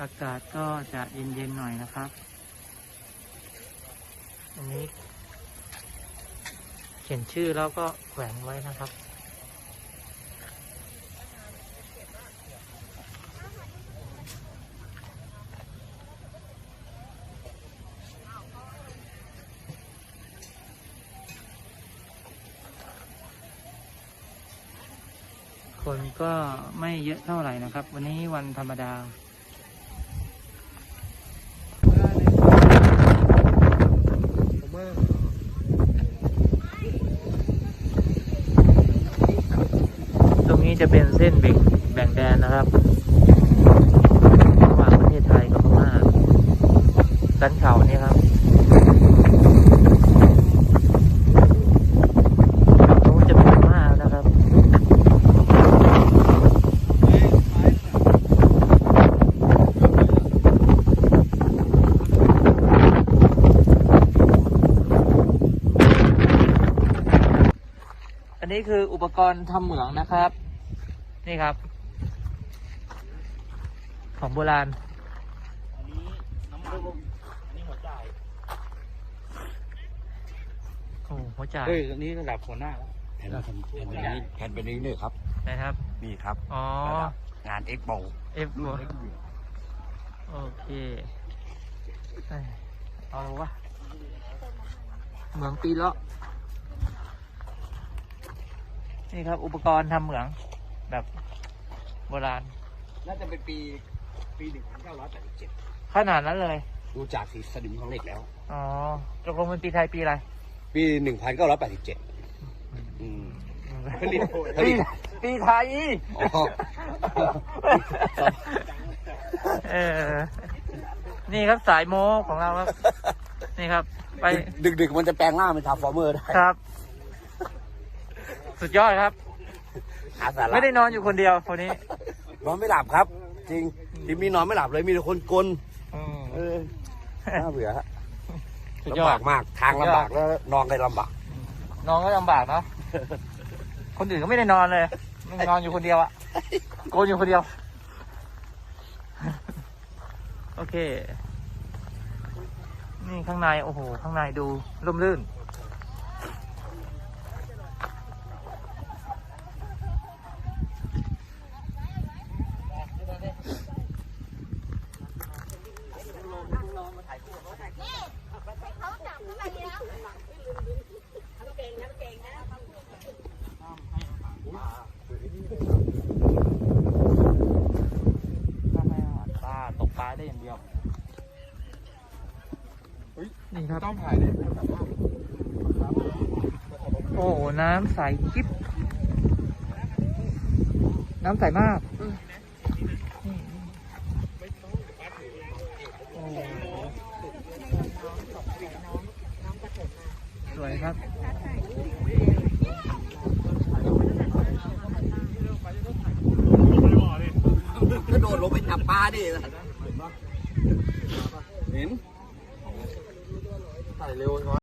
อากาศก็จะเย็นๆหน่อยนะครับ อันนี้ เขียนชื่อแล้วก็แขวนไว้นะครับ คนก็ไม่เยอะเท่าไหร่นะครับ วันนี้วันธรรมดา ผมว่า ตรงนี้ จะเป็นเส้นแบ่งแบ่งแดนนะครับระหว่างประเทศไทยกับพม่าสันเขานี่ครับนู้นจะเป็นพม่านะครับอันนี้คืออุปกรณ์ทำเหมืองนะครับ นี่ครับ ของโบราณ อันนี้น้ำมันอันนี้หัวจ่ายโอ้หัวจ่ายเฮ้ยอันนี้ระดับหัวหน้าแล้วแผ่นแผ่นแผ่นแบบนี้แผ่นแบบนี้เนี่ยครับนะครับ นี่ครับอ๋อระดับงานเอ็กโปเอฟโอเคเอ้ยเอาวะเหมืองปีเลาะนี่ครับ อุปกรณ์ทำเหมือง แบบโบราณ น่าจะเป็นปีปีหนึ่งพันเก้าร้อยแปดสิบเจ็ดขนาดนั้นเลย ดูจากสีสนิมของเหล็กแล้ว อ๋อตกลงเป็นปีไทยปีอะไรปีหนึ่งพันเก้าร้อยแปดสิบเจ็ดอืมผลิตผลิปีตปีไทย อ๋อ เออ นี่ครับสายโมของเราครับ นี่ครับ ไป ดึกดึกๆมันจะแปลงร่างเป็นทาร์ฟอร์เมอร์ได้ ครับ สุดยอดครับ หาสาระไม่ได้นอนอยู่คนเดียวคนนี้ นอนไม่หลับครับ จริงทีมีนอนไม่หลับเลยมีแต่คนกลอืมเออน่าเบื่อฮะสุดยอลำดบากมากทางลำบากแล้วนอนก็ลำบาก นอนก็ลำบากเนาะคนอื่นก็ไม่ได้นอนเลยมันนอนอยู่คนเดียวอะโกนอยู่คนเดียว โอเค นี่ข้างในโอ้โห ข้างในดูร่มรื่น ถ้าไม่อาหารปลาตกปลาได้อย่างเดียว นี่ครับต้องถ่ายได้โอ้โหน้ำใสกิ๊บ น้ำใสมากนี่โอ้โหสวยครับก็โดดลงไปจับปลาดิ เห็นถ่ายเร็วน้อย